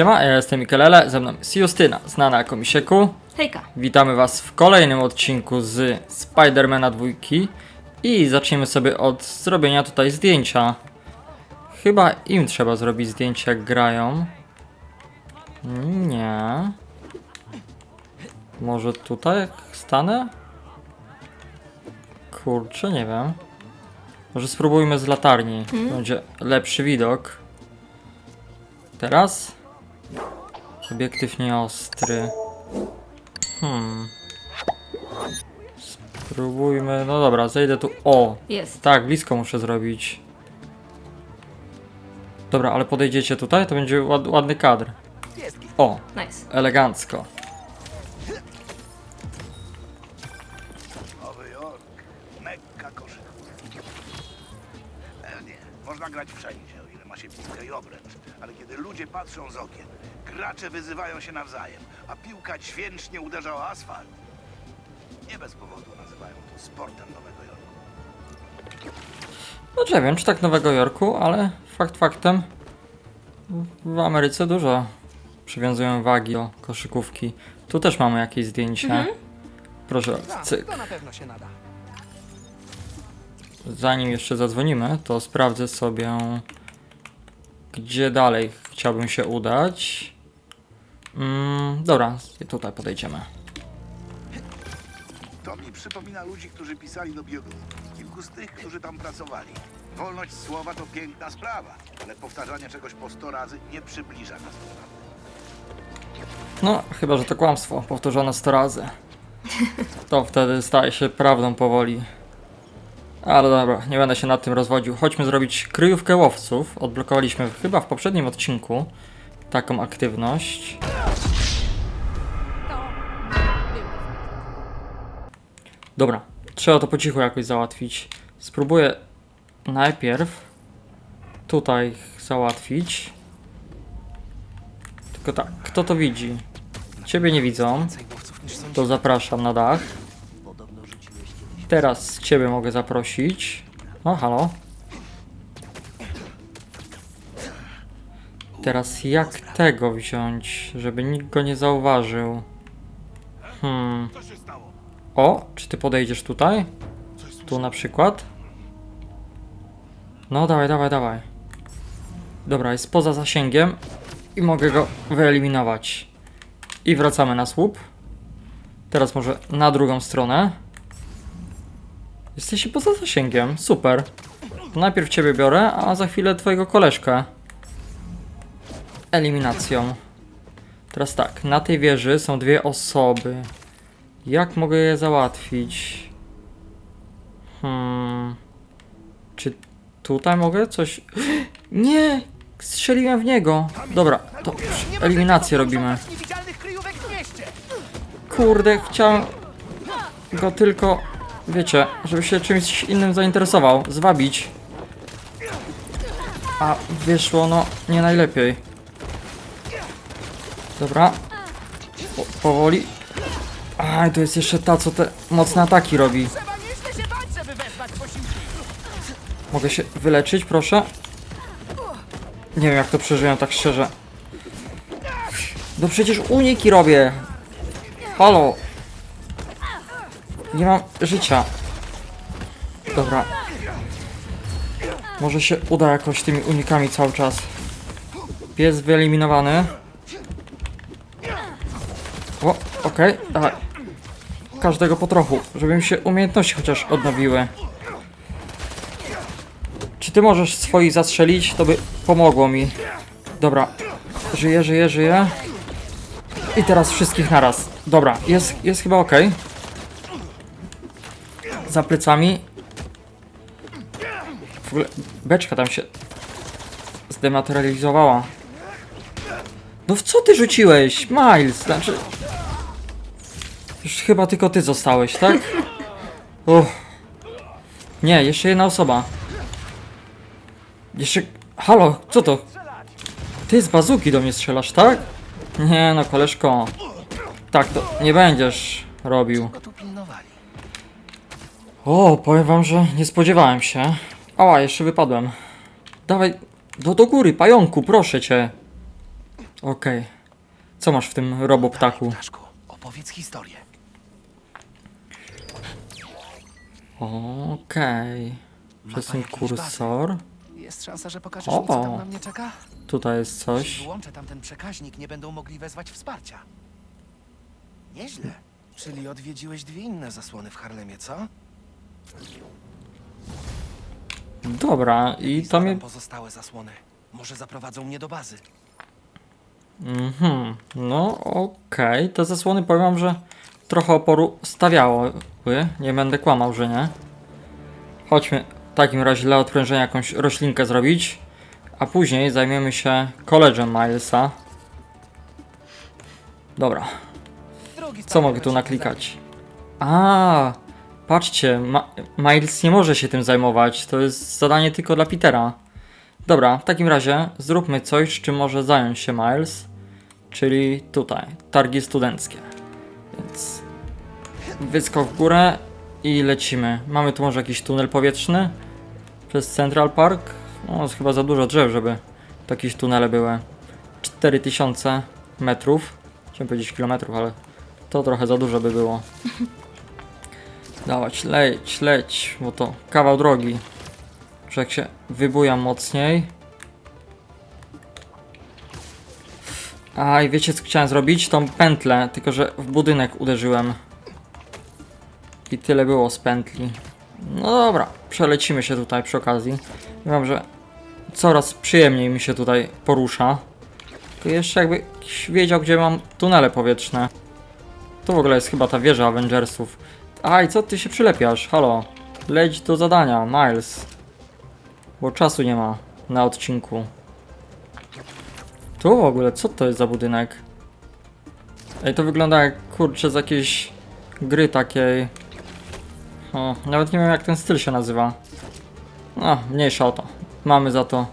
Siema, ja jestem Mikelele, ze mną jest Justyna, znana jako Misieku. Hejka. Witamy Was w kolejnym odcinku z Spidermana dwójki i zaczniemy sobie od zrobienia tutaj zdjęcia. Chyba im trzeba zrobić zdjęcie jak grają. Nie. Może tutaj stanę? Kurczę, nie wiem. Może spróbujmy z latarni. Będzie lepszy widok. Teraz? Obiektyw nieostry. Hmm. Spróbujmy. No dobra, zejdę tu. O! Jest. Tak, blisko muszę zrobić. Dobra, ale podejdziecie tutaj, to będzie ład, ładny kadr. O, Nice. elegancko. Można grać wszędzie, o ile ma się piłkę i obręcz. Ale kiedy ludzie patrzą z okien, gracze wyzywają się nawzajem, a piłka dźwięcznie uderza o asfalt. Nie bez powodu nazywają to sportem Nowego Jorku. No nie wiem, czy tak Nowego Jorku, ale fakt faktem w Ameryce dużo przywiązują wagi do koszykówki. Tu też mamy jakieś zdjęcie. Proszę, cyk. To na pewno się nada. Zanim jeszcze zadzwonimy, to sprawdzę sobie, gdzie dalej chciałbym się udać. Mm, dobra, tutaj podejdziemy. To mi przypomina ludzi, którzy pisali do biogów. Kilku z tych, którzy tam pracowali. Wolność słowa to piękna sprawa, ale powtarzanie czegoś po sto razy nie przybliża nas do prawdy. No, chyba, że to kłamstwo, powtórzone 100 razy. To wtedy staje się prawdą powoli. Ale dobra, nie będę się nad tym rozwodził. Chodźmy zrobić kryjówkę łowców. Odblokowaliśmy chyba w poprzednim odcinku taką aktywność. Dobra, trzeba to po cichu jakoś załatwić. Spróbuję najpierw tutaj załatwić. Tylko tak, kto to widzi? Ciebie nie widzą, to zapraszam na dach. Teraz ciebie mogę zaprosić. O, halo. Teraz jak tego wziąć, żeby nikt go nie zauważył? Hmm. O, czy ty podejdziesz tutaj? Tu na przykład? No, dawaj, dawaj, dawaj. Dobra, jest poza zasięgiem i mogę go wyeliminować. I wracamy na słup. Teraz może na drugą stronę. Jesteście poza zasięgiem, super. Najpierw ciebie biorę, a za chwilę twojego koleżkę. Eliminacją. Teraz tak, na tej wieży są dwie osoby. Jak mogę je załatwić? Hmm. Czy tutaj mogę coś. Nie! Strzeliłem w niego. Dobra, to eliminację robimy. Kurde, chciałem go tylko, wiecie, żeby się czymś innym zainteresował, zwabić. A wyszło, no, nie najlepiej. Dobra. Po, powoli. Aj, to jest jeszcze ta, co te mocne ataki robi. Mogę się wyleczyć, proszę? Nie wiem, jak to przeżyłem, tak szczerze. No przecież uniki robię. Halo. Nie mam życia. Dobra. Może się uda jakoś tymi unikami cały czas. Pies wyeliminowany. O, okej, dawaj. Każdego po trochu, żeby mi się umiejętności chociaż odnowiły. Czy ty możesz swoich zastrzelić? To by pomogło mi. Dobra. Żyję, żyję, żyję. I teraz wszystkich naraz. Dobra, jest, jest chyba ok. Za plecami. W ogóle beczka tam się zdematerializowała. No w co ty rzuciłeś? Miles, znaczy... Już chyba tylko ty zostałeś, tak? Uff. Nie, jeszcze jedna osoba. Jeszcze... Halo, co to? Ty z bazuki do mnie strzelasz, tak? Nie no, koleżko. Tak, to nie będziesz robił. Tu pilnowali. O, powiem wam, że nie spodziewałem się. Ała, jeszcze wypadłem. Dawaj, do, do góry, pająku, proszę cię. Okej. Co masz w tym roboptaku? Ptaszku, opowiedz historię. Okej. Przesuń jakieś kursor. Jest szansa, że pokażesz mi, co tam na mnie czeka? Tutaj jest Jeśli coś. tamten przekaźnik, nie będą mogli wezwać wsparcia. Nieźle. Czyli odwiedziłeś dwie inne zasłony w Harlemie, co? Dobra, i to mnie... Pozostałe zasłony. Może zaprowadzą mnie do bazy. Mhm. No okej, te zasłony powiem wam, że trochę oporu stawiały. Nie będę kłamał, że nie. Chodźmy w takim razie dla odprężenia jakąś roślinkę zrobić. A później zajmiemy się college'em Milesa. Dobra, co mogę tu naklikać? A, patrzcie, Ma Miles nie może się tym zajmować. To jest zadanie tylko dla Petera. Dobra, w takim razie zróbmy coś, czym może zająć się Miles, czyli tutaj, targi studenckie. Więc wyskok w górę i lecimy. Mamy tu może jakiś tunel powietrzny przez Central Park. No, jest chyba za dużo drzew, żeby jakieś tunele były. 4000 metrów. Chciałem powiedzieć kilometrów, ale to trochę za dużo by było. Dawać, leć, leć, bo to kawał drogi. Że jak się wybujam mocniej. A i wiecie co chciałem zrobić? Tą pętlę, tylko że w budynek uderzyłem. I tyle było z pętli. No dobra, przelecimy się tutaj przy okazji. Wiem, że coraz przyjemniej mi się tutaj porusza. Tylko jeszcze jakby wiedział, gdzie mam tunele powietrzne. To w ogóle jest chyba ta wieża Avengersów. Aj, co ty się przylepiasz? Halo. Leć do zadania, Miles. Bo czasu nie ma na odcinku. Tu w ogóle, co to jest za budynek? Ej, to wygląda jak kurczę z jakiejś gry takiej. O, nawet nie wiem jak ten styl się nazywa. No, mniejsza o to. Mamy za to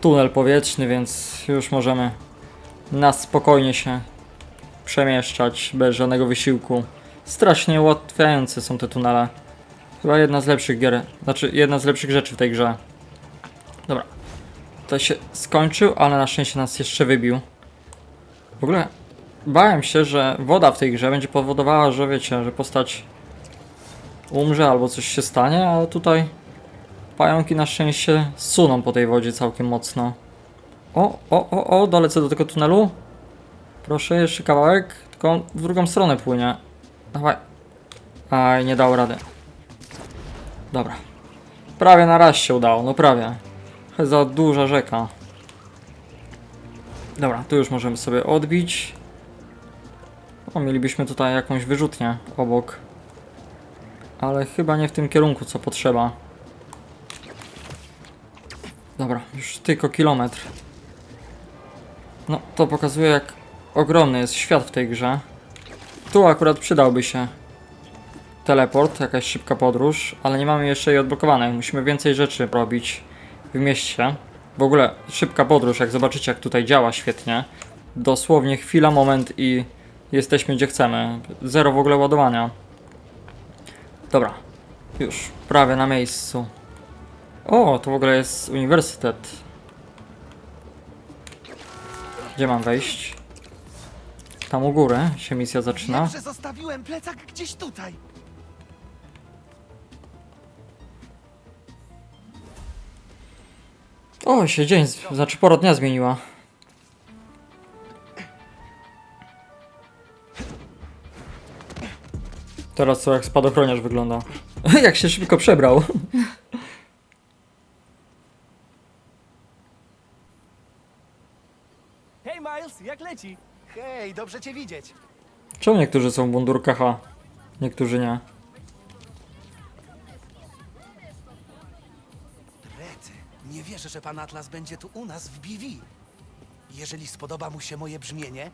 tunel powietrzny, więc już możemy na spokojnie się przemieszczać bez żadnego wysiłku. Strasznie ułatwiające są te tunele. Chyba jedna z lepszych gier, znaczy jedna z lepszych rzeczy w tej grze. Dobra. To się skończył, ale na szczęście nas jeszcze wybił. W ogóle bałem się, że woda w tej grze będzie powodowała, że wiecie, że postać umrze albo coś się stanie, ale tutaj pająki na szczęście suną po tej wodzie całkiem mocno. O, o, o, o, dolecę do tego tunelu. Proszę, jeszcze kawałek, tylko w drugą stronę płynie. Dawaj. Aj, nie dał rady. Dobra. Prawie na raz się udało, no prawie. Za duża rzeka. Dobra, tu już możemy sobie odbić. O, mielibyśmy tutaj jakąś wyrzutnię obok. Ale chyba nie w tym kierunku, co potrzeba. Dobra, już tylko kilometr. No, to pokazuje jak ogromny jest świat w tej grze. Tu akurat przydałby się teleport, jakaś szybka podróż, ale nie mamy jeszcze jej odblokowanej. Musimy więcej rzeczy robić w mieście. W ogóle szybka podróż, jak zobaczycie jak tutaj działa świetnie. Dosłownie chwila, moment i jesteśmy gdzie chcemy. Zero w ogóle ładowania. Dobra, już prawie na miejscu. O, to w ogóle jest uniwersytet. Gdzie mam wejść? Tam u góry się misja zaczyna. Wiem, że zostawiłem plecak gdzieś tutaj. O, się dzień, znaczy pora dnia zmieniła. Teraz co jak spadochroniarz wygląda. jak się szybko przebrał. Hej Miles, jak leci? Hej, dobrze cię widzieć. Czemu niektórzy są w mundurkach, a niektórzy nie? Rety, nie wierzę, że pan Atlas będzie tu u nas w BV. Jeżeli spodoba mu się moje brzmienie,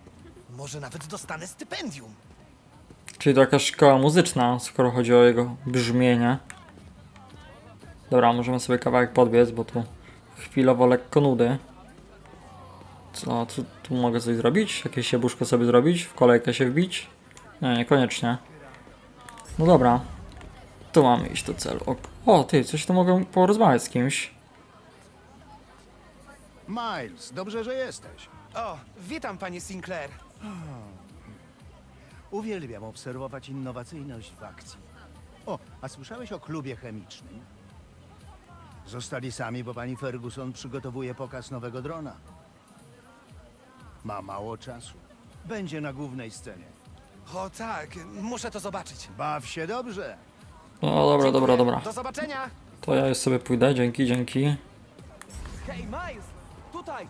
może nawet dostanę stypendium. Czyli to jakaś szkoła muzyczna, skoro chodzi o jego brzmienie. Dobra, możemy sobie kawałek podbiec, bo tu chwilowo lekko nudy. Co, tu, tu mogę coś zrobić? Jakieś jabłuszko sobie zrobić? W kolejkę się wbić? Nie, niekoniecznie. No dobra. Tu mamy iść do celu. O, o ty, coś tu mogę porozmawiać z kimś. Miles, dobrze, że jesteś. O, witam, panie Sinclair. Uwielbiam obserwować innowacyjność w akcji. O, a słyszałeś o klubie chemicznym? Zostali sami, bo pani Ferguson przygotowuje pokaz nowego drona. Ma mało czasu. Będzie na głównej scenie. O tak, muszę to zobaczyć. Baw się dobrze. No dobra, dobra, Dziękuję. dobra. Do zobaczenia. To ja już sobie pójdę, dzięki, dzięki. Hej, Miles, tutaj.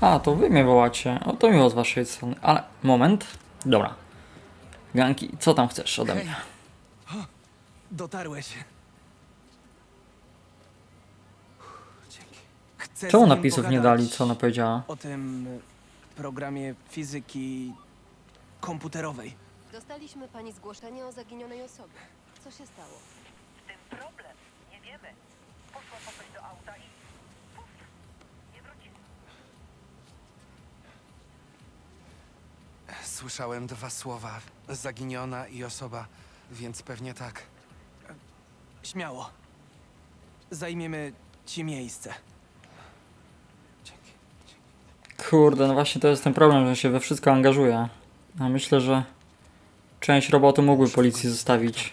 A, to wy mnie wołacie. O, to miło z waszej strony. Ale, moment. Dobra. Ganki, co tam chcesz ode mnie? Dotarłeś. Dzięki. Chcę Czemu z napisów nie dali, co ona powiedziała? O tym e, programie fizyki komputerowej. Dostaliśmy pani zgłoszenie o zaginionej osobie. Co się stało? tym problem. Nie wiemy. Poszła po coś do auta i puf, nie wróciła. Słyszałem dwa słowa. Zaginiona i osoba, więc pewnie tak. Śmiało. Zajmiemy ci miejsce. Dzięki. Kurde, no właśnie to jest ten problem, że się we wszystko angażuje. A myślę, że część roboty mógłby policji zostawić.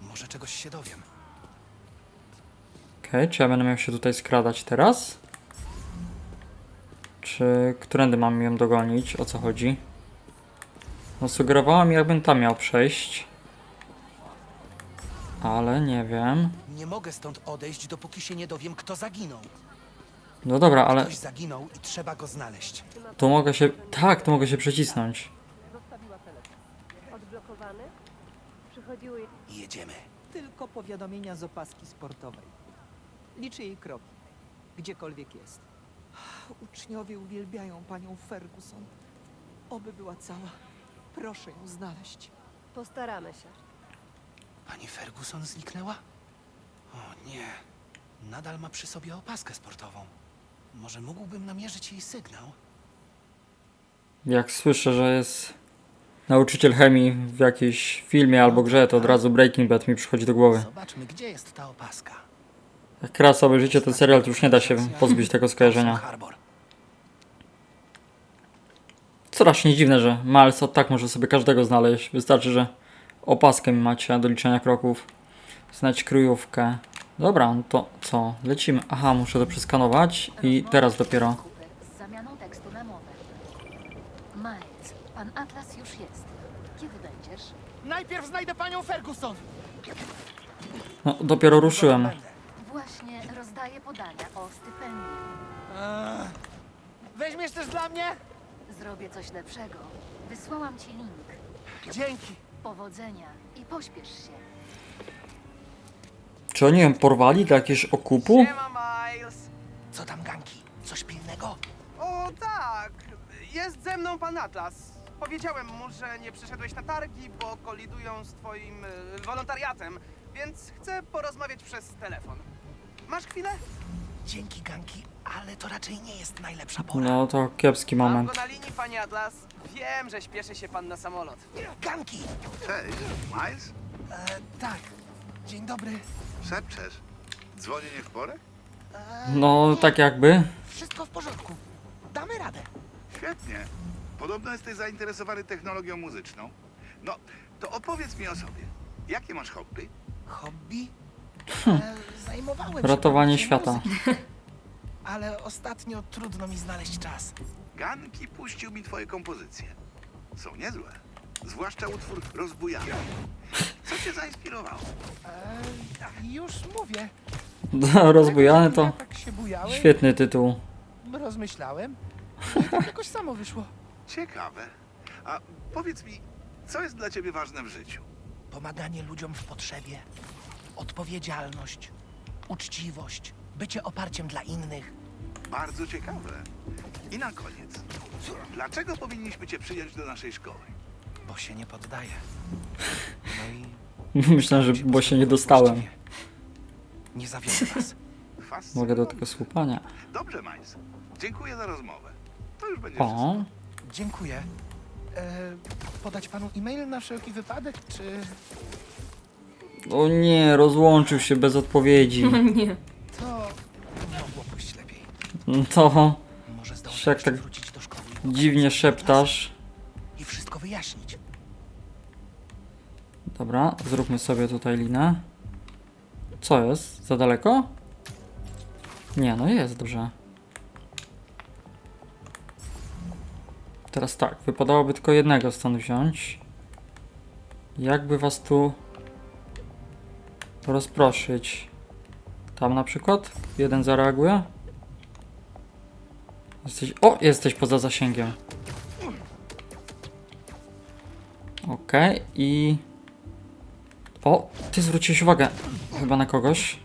Może czegoś się dowiem. Okej, czy ja będę miał się tutaj skradać teraz? Czy którędy mam ją dogonić? O co chodzi? No sugerowała mi, jakbym tam miał przejść. Ale nie wiem. Nie mogę stąd odejść, dopóki się nie dowiem, kto zaginął. No dobra, ale Ktoś zaginął i trzeba go znaleźć. tu mogę się... Tak, tu mogę się przecisnąć. Zostawiła telefon. Odblokowany? Przychodziły Jedziemy. Tylko powiadomienia z opaski sportowej. Liczy jej kroki, gdziekolwiek jest. Uczniowie uwielbiają panią Ferguson. Oby była cała. Proszę ją znaleźć. Postaramy się. Pani Ferguson zniknęła? O nie. Nadal ma przy sobie opaskę sportową. Może mógłbym namierzyć jej sygnał? Jak słyszę, że jest nauczyciel chemii w jakiejś filmie albo grze, to od razu Breaking Bad mi przychodzi do głowy. Zobaczmy, gdzie jest ta opaska. Jak raz sobie życie ten serial, to już nie da się pozbyć tego skojarzenia. Harbor. Strasznie dziwne, że Miles od tak może sobie każdego znaleźć. Wystarczy, że opaskę macie do liczenia kroków. Znać kryjówkę. Dobra, no to co? Lecimy. Aha, muszę to przeskanować i teraz dopiero. Z zamianą tekstu na mowę. Miles, pan Atlas już jest. Kiedy będziesz? Najpierw znajdę panią Ferguson! No, dopiero ruszyłem. Będę. Właśnie rozdaję podania o stypendium. Eee, Weźmiesz też dla mnie? Zrobię coś lepszego. Wysłałam ci link. Dzięki. Powodzenia i pośpiesz się. Czy oni ją porwali do jakiegoś okupu? Siema, Miles. Co tam, Ganki? Coś pilnego? O tak, jest ze mną pan Atlas. Powiedziałem mu, że nie przyszedłeś na targi, bo kolidują z twoim e, wolontariatem, więc chcę porozmawiać przez telefon. Masz chwilę? Dzięki, Ganki, ale to raczej nie jest najlepsza pora. No to kiepski Mam moment. go na linii, panie Atlas. Wiem, że śpieszy się pan na samolot. Ganki! Cześć, Miles? E, tak. Dzień dobry. Szepczesz. Dzwonienie w porę? No tak jakby. Wszystko w porządku. Damy radę. Świetnie. Podobno jesteś zainteresowany technologią muzyczną. No, to opowiedz mi o sobie. Jakie masz hobby? Hobby? E, zajmowałem się Ratowanie produkcją świata. muzyki, Ale ostatnio trudno mi znaleźć czas. Ganki puścił mi twoje kompozycje. Są niezłe. Zwłaszcza utwór Rozbujany. Co cię zainspirowało? E, już mówię. Rozbujany to Tak się bujałem, świetny tytuł. rozmyślałem. No i tak jakoś samo wyszło. Ciekawe. A powiedz mi, co jest dla ciebie ważne w życiu? Pomaganie ludziom w potrzebie, odpowiedzialność, uczciwość, bycie oparciem dla innych. Bardzo ciekawe. I na koniec. Dlaczego powinniśmy cię przyjąć do naszej szkoły? Bo się nie poddaję. No i Myślę, że bo się nie dostałem. nie zawiodę was. Mogę do tego słupania. Dobrze, Miles. Dziękuję za rozmowę. To już będzie O. Dziękuję. E, podać panu e-mail na wszelki wypadek, czy o nie, rozłączył się bez odpowiedzi. Nie. to mogło pójść lepiej? No to Może tak wrócić do szkoły dziwnie szeptasz. Wyjaśnić. Dobra, zróbmy sobie tutaj linę. Co jest? Za daleko? Nie, no jest dobrze. Teraz tak, wypadałoby tylko jednego stąd wziąć. Jakby was tu rozproszyć? Tam na przykład? Jeden zareaguje? Jesteś... O! Jesteś poza zasięgiem. Okej, i... O, ty zwróciłeś uwagę chyba na kogoś.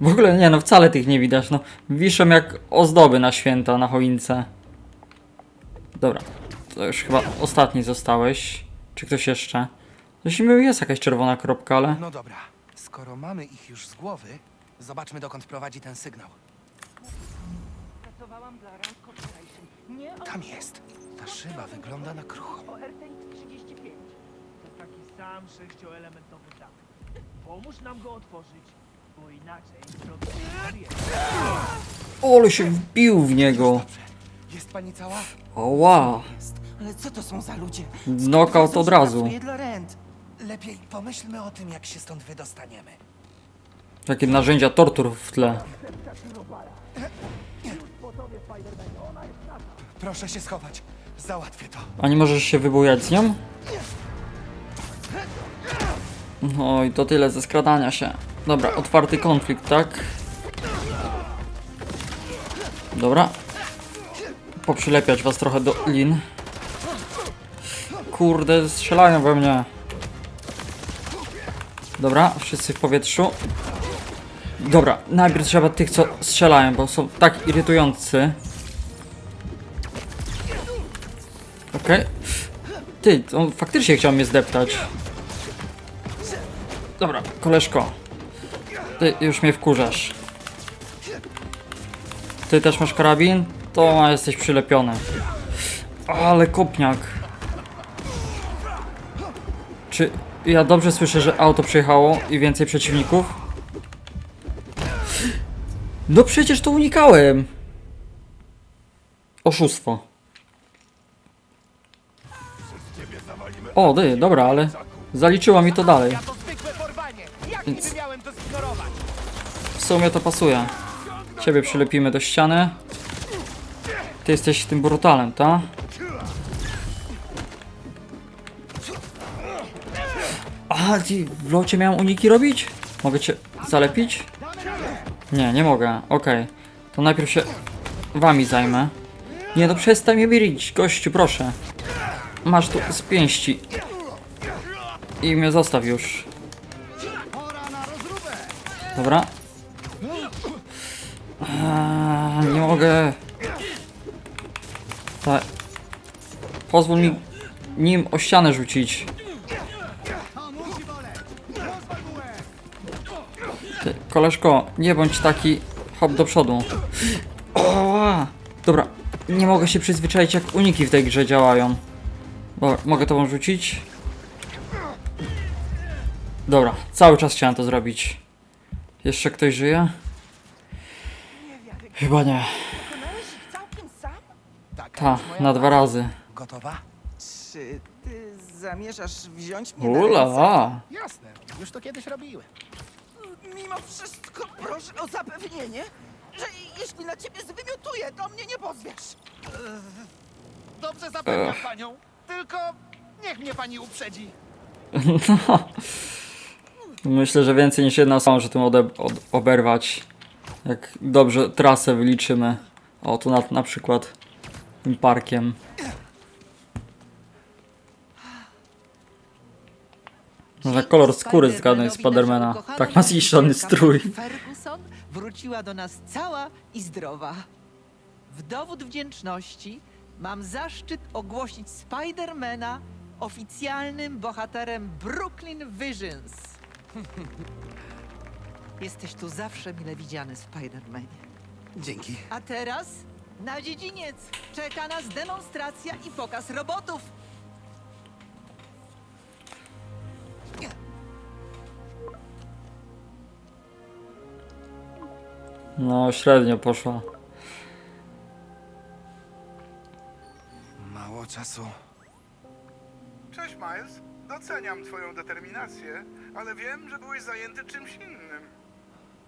W ogóle nie, no wcale tych nie widać, no. Wiszą jak ozdoby na święta, na choince. Dobra, to już chyba ostatni zostałeś. Czy ktoś jeszcze? Zimie jest jakaś czerwona kropka, ale... No dobra, skoro mamy ich już z głowy, zobaczmy dokąd prowadzi ten sygnał. Tam jest. Ta szyba wygląda na kruchą. o RTX 35. To taki sam sześcioelementowy zamek. Pomóż nam go otworzyć, bo inaczej zrobimy Ole się wbił w niego! Jest pani cała? Oła! Ale co to są za ludzie? Knockout od razu. Dla rent. Lepiej pomyślmy o tym, jak się stąd wydostaniemy. Takie narzędzia tortur w tle. Proszę się schować. Załatwię to. A nie możesz się wybujać z nią? No i to tyle ze skradania się. Dobra, otwarty konflikt, tak? Dobra. Poprzylepiać was trochę do lin. Kurde, strzelają we mnie. Dobra, wszyscy w powietrzu. Dobra, najpierw trzeba tych, co strzelają, bo są tak irytujący. Okej. Ty, on faktycznie chciał mnie zdeptać. Dobra, koleżko. Ty już mnie wkurzasz. Ty też masz karabin? To jesteś przylepiony. Ale kopniak. Czy ja dobrze słyszę, że auto przyjechało i więcej przeciwników? No przecież to unikałem. Oszustwo. O, ty, dobra, ale zaliczyła mi to dalej. Więc-? W sumie to pasuje. Ciebie przylepimy do ściany. Ty jesteś tym brutalem, ta? A, ty w locie miałem uniki robić? Mogę cię zalepić? Nie, nie mogę. Okej. To najpierw się wami zajmę. Nie no, przestań mnie mirić, gościu, proszę. Masz tu z pięści. I mnie zostaw już. Dobra. Eee, nie mogę. Tak. Pozwól mi nim o ścianę rzucić. Ty, koleżko, nie bądź taki hop do przodu. Dobra, nie mogę się przyzwyczaić jak uniki w tej grze działają. Dobra, mogę tobą rzucić? Dobra, cały czas chciałem to zrobić. Jeszcze ktoś żyje? Chyba nie. Tak, Ta, na dwa razy. Gotowa? Czy ty zamierzasz wziąć mnie na ręce? Ula! Jasne, już to kiedyś robiłem. Mimo wszystko proszę o zapewnienie, że jeśli na ciebie zwymiotuję, to mnie nie pozwiesz. Dobrze zapewniam panią, tylko niech mnie pani uprzedzi. Myślę, że więcej niż jedna osoba może tym ode- od- oberwać. Jak dobrze trasę wyliczymy. O, tu na, na przykład tym parkiem. No za kolor skóry zgadnąć Spidermana. Tak ma ziszczony strój. Ferguson wróciła do nas cała i zdrowa. W dowód wdzięczności mam zaszczyt ogłosić Spidermana oficjalnym bohaterem Brooklyn Visions. Jesteś tu zawsze mile widziany, Spidermanie. Dzięki. A teraz na dziedziniec czeka nas demonstracja i pokaz robotów. No, średnio poszła. Czasu. Cześć, Miles. Doceniam twoją determinację, ale wiem, że byłeś zajęty czymś innym.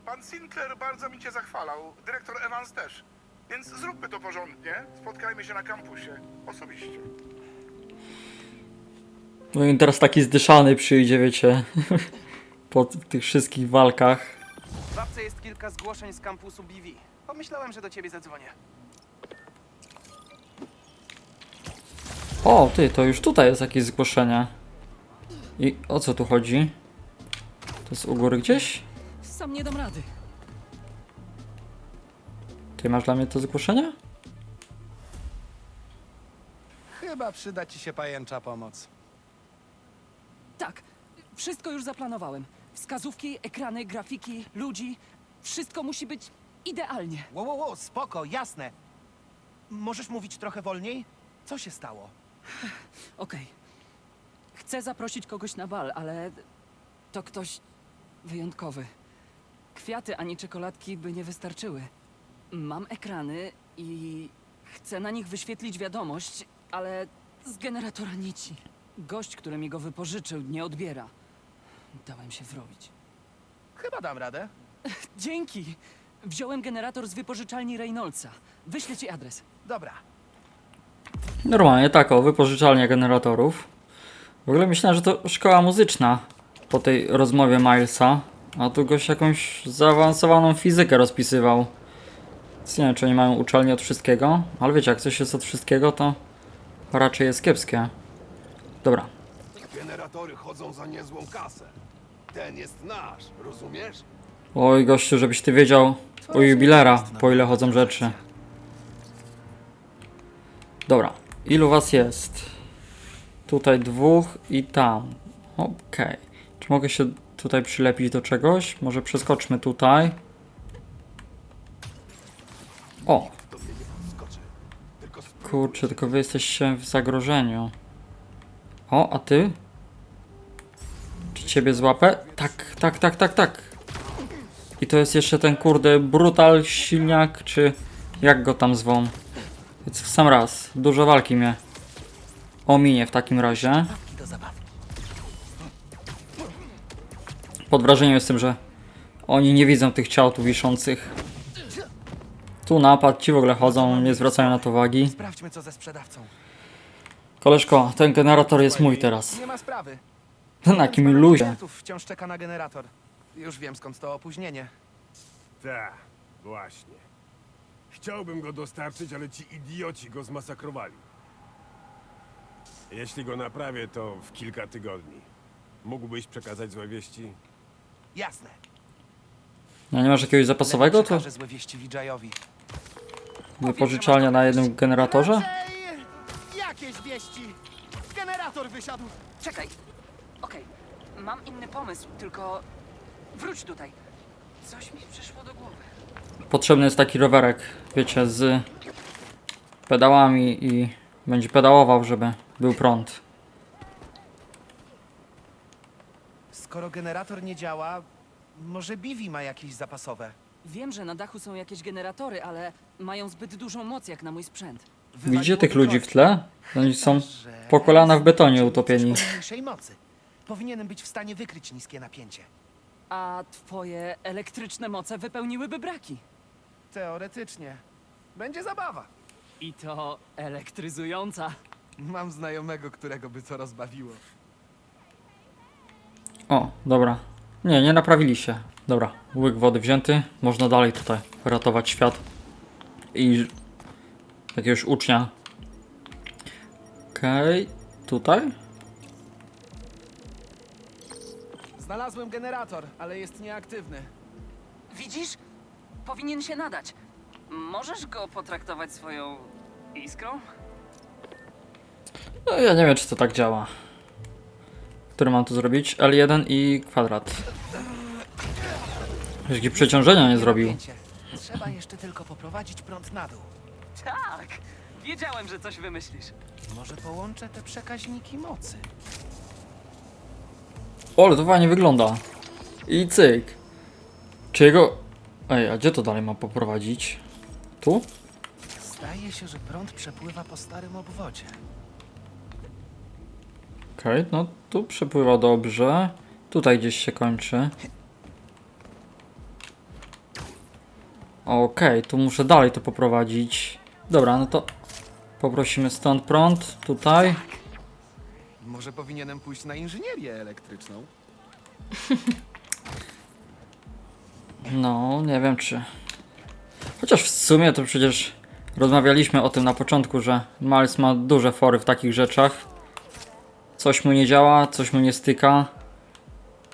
Pan Sinclair bardzo mi cię zachwalał, dyrektor Evans też. Więc zróbmy to porządnie. Spotkajmy się na kampusie. Osobiście. No i teraz taki zdyszany przyjdzie, wiecie, po tych wszystkich walkach. W babce jest kilka zgłoszeń z kampusu BV. Pomyślałem, że do ciebie zadzwonię. O, ty, to już tutaj jest jakieś zgłoszenie. I o co tu chodzi? To jest u góry gdzieś? Sam nie dam rady. Ty masz dla mnie to zgłoszenie? Chyba przyda ci się pajęcza pomoc. Tak, wszystko już zaplanowałem. Wskazówki, ekrany, grafiki, ludzi. Wszystko musi być idealnie. Wow, wow, wow, spoko, jasne. Możesz mówić trochę wolniej? Co się stało? Okej. Chcę zaprosić kogoś na bal, ale to ktoś wyjątkowy. Kwiaty ani czekoladki by nie wystarczyły. Mam ekrany i chcę na nich wyświetlić wiadomość, ale z generatora nici. Gość, który mi go wypożyczył, nie odbiera. Dałem się wrobić. Chyba dam radę. Dzięki! Wziąłem generator z wypożyczalni Reynoldsa. Wyślę ci adres. Dobra. Normalnie tak, o, wypożyczalnia generatorów. W ogóle myślałem, że to szkoła muzyczna po tej rozmowie Milesa. A tu goś jakąś zaawansowaną fizykę rozpisywał. Więc nie wiem, czy oni mają uczelnię od wszystkiego, ale wiecie, jak coś jest od wszystkiego, to raczej jest kiepskie. Dobra, Generatory chodzą za niezłą kasę. Ten jest nasz, rozumiesz? Oj, gościu, żebyś ty wiedział u jubilera, po ile chodzą rzeczy. Dobra, ilu was jest? Tutaj dwóch i tam. Okej. Czy mogę się tutaj przylepić do czegoś? Może przeskoczmy tutaj. O, kurczę, tylko wy jesteście w zagrożeniu. O, a ty? Czy ciebie złapę? Tak, tak, tak, tak, tak. I to jest jeszcze ten kurde brutal silniak, czy jak go tam zwą. Więc w sam raz. Dużo walki mnie ominie w takim razie. Pod wrażeniem jestem, że oni nie widzą tych ciał tu wiszących. Tu napad, ci w ogóle chodzą, nie zwracają na to uwagi. Sprawdźmy, co ze sprzedawcą. Koleżko, ten generator jest mój teraz. Nie ma sprawy. Na jakim luzie. Wciąż czeka na generator. Już wiem, skąd to opóźnienie. Tak, właśnie. Chciałbym go dostarczyć, ale ci idioci go zmasakrowali. Jeśli go naprawię, to w kilka tygodni. Mógłbyś przekazać złe wieści? Jasne. No nie masz jakiegoś zapasowego? To Przekażę złe wieści Vijayowi. wypożyczalnia na jednym generatorze? Jakieś wieści! Generator wysiadł! Czekaj. Okej, mam inny pomysł, tylko wróć tutaj. Coś mi przyszło do głowy. Potrzebny jest taki rowerek, wiecie, z pedałami i będzie pedałował, żeby był prąd. Skoro generator nie działa, może Bivi ma jakieś zapasowe. Wiem, że na dachu są jakieś generatory, ale mają zbyt dużą moc jak na mój sprzęt. Widzicie tych ludzi w tle? Oni są po kolana w betonie utopieni. Powinienem być w stanie wykryć niskie napięcie. A twoje elektryczne moce wypełniłyby braki. Teoretycznie. Będzie zabawa. I to elektryzująca. Mam znajomego, którego by to rozbawiło. O, dobra. Nie, nie naprawili się. Dobra, łyk wody wzięty. Można dalej tutaj ratować świat. I jakiegoś ucznia. Okej, tutaj? Znalazłem generator, ale jest nieaktywny. Widzisz? Powinien się nadać. Możesz go potraktować swoją iskrą? No ja nie wiem, czy to tak działa. Który mam tu zrobić? L1 i kwadrat. Jakie przeciążenia nie zrobił. Trzeba jeszcze tylko poprowadzić prąd na dół. Tak! Wiedziałem, że coś wymyślisz. Może połączę te przekaźniki mocy. O, ale to fajnie wygląda. I cyk. Czy jego Ej, a gdzie to dalej ma poprowadzić? Tu? Zdaje się, że prąd przepływa po starym obwodzie. Okej, no tu przepływa dobrze. Tutaj gdzieś się kończy. Okej, tu muszę dalej to poprowadzić. Dobra, no to poprosimy stąd prąd, tutaj. Może powinienem pójść na inżynierię elektryczną? No, nie wiem czy. Chociaż w sumie to przecież rozmawialiśmy o tym na początku, że Miles ma duże fory w takich rzeczach. Coś mu nie działa, coś mu nie styka.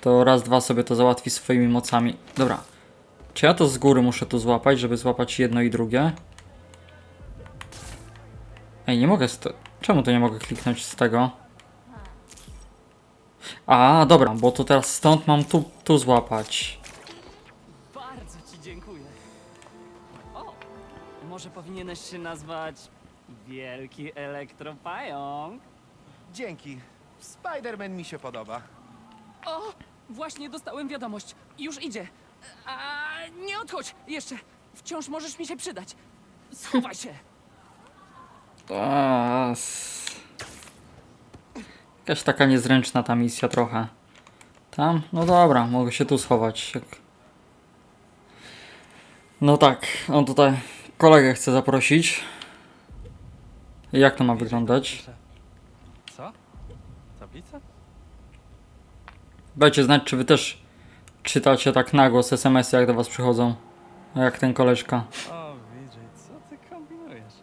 To raz, dwa sobie to załatwi swoimi mocami. Dobra. Czy ja to z góry muszę tu złapać, żeby złapać jedno i drugie? Ej, nie mogę. Czemu to nie mogę kliknąć z tego? A, dobra, bo to teraz stąd mam tu, tu złapać. Bardzo ci dziękuję. O, może powinieneś się nazwać Wielki Elektropająk? Dzięki. Spider-Man mi się podoba. O, właśnie dostałem wiadomość. Już idzie. A nie odchodź jeszcze. Wciąż możesz mi się przydać. Schowaj się. A, s- Jakaś taka niezręczna ta misja trochę. Tam? No dobra, mogę się tu schować. Jak... No tak, on tutaj kolegę chce zaprosić. Jak to ma wyglądać? Co? Tablica? Dajcie znać, czy wy też czytacie tak na głos SMS-y, jak do was przychodzą. Jak ten koleżka. O, VJ, co ty kombinujesz?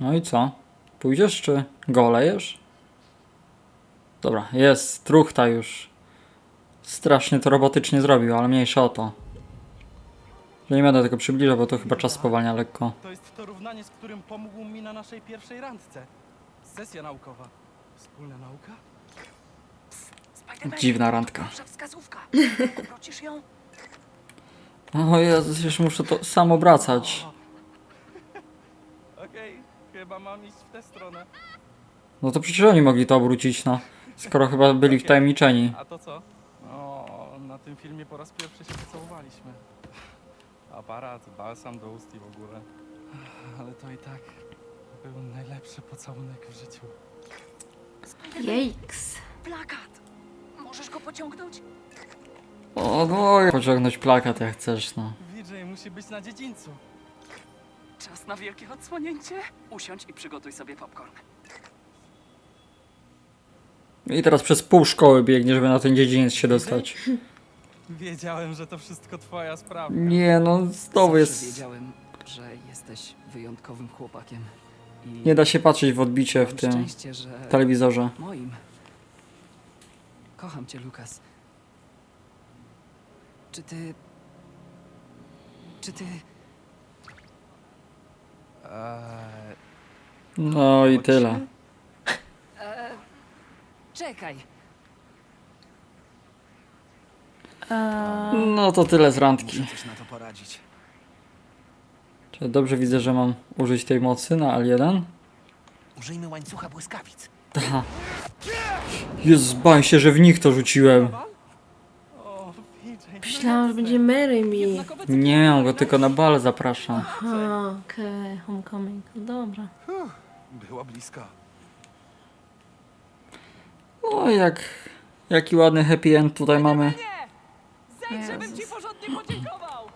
No i co? Pójdziesz, czy go olejesz? Dobra, jest, truchta już. Strasznie to robotycznie zrobił, ale mniejsza o to. Że nie będę tego przybliżał, bo to chyba czas spowalnia lekko. To jest to równanie, z którym pomógł mi na naszej pierwszej randce. Sesja naukowa. Wspólna nauka? Dziwna randka. Proszę wskazówka. Obrócisz ją? O Jezus, już muszę to sam obracać. Okej, chyba mam iść w tę stronę. No to przecież oni mogli to obrócić, no. Skoro chyba byli wtajemniczeni. A to co? O, na tym filmie po raz pierwszy się pocałowaliśmy. Aparat, balsam do ust i w ogóle. Ale to i tak był najlepszy pocałunek w życiu. Jejks. Plakat. Możesz go pociągnąć? O, mogę pociągnąć plakat jak chcesz, no. VJ musi być na dziedzińcu. Czas na wielkie odsłonięcie. Usiądź i przygotuj sobie popcorn. I teraz przez pół szkoły biegnie, żeby na ten dziedziniec się dostać. Wiedziałem, że to wszystko twoja sprawa. Nie no, znowu Zawsze jest... wiedziałem, że jesteś wyjątkowym chłopakiem. I Nie da się patrzeć w odbicie w tym szczęście, że telewizorze. moim. Kocham cię, Lukas. Czy ty... Czy ty... Eee, No i tyle. E, czekaj. No to tyle z randki. Muszę coś na to poradzić. Czy dobrze widzę, że mam użyć tej mocy na L1? Użyjmy łańcucha błyskawic. Aha. Jezus, bałem się, że w nich to rzuciłem. Myślałam, że będzie Mary mi. Jednakowe Nie, on go tylko na bal zapraszam. A, okej, homecoming. No Dobra. Było blisko. O, jak... Jaki ładny happy end tutaj mamy. Zejdź, żebym ci porządnie podziękował!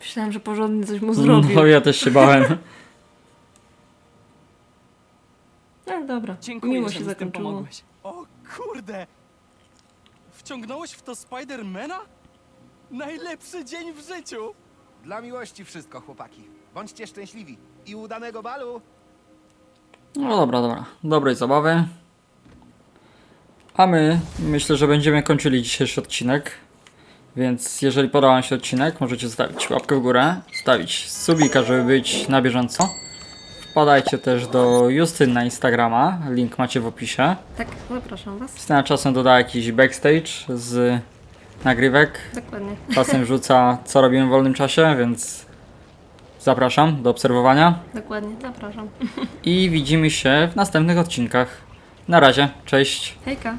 Myślałam, że porządnie coś mu zrobił. No ja też się bałem. No dobra, Dziękuję, miło się zakończyło. O kurde! Wciągnąłeś w to Spidermana? Najlepszy dzień w życiu! Dla miłości wszystko, chłopaki. Bądźcie szczęśliwi. I udanego balu! No dobra, dobra. Dobrej zabawy. A my myślę, że będziemy kończyli dzisiejszy odcinek. Więc jeżeli podobał Wam się odcinek, możecie zostawić łapkę w górę, stawić subika, żeby być na bieżąco. Wpadajcie też do Justyn na Instagrama, link macie w opisie. Tak, zapraszam was. Justyna czasem doda jakiś backstage z nagrywek. Dokładnie. Czasem wrzuca co robimy w wolnym czasie, więc zapraszam do obserwowania. Dokładnie, zapraszam. I widzimy się w następnych odcinkach. Na razie, cześć. Hejka.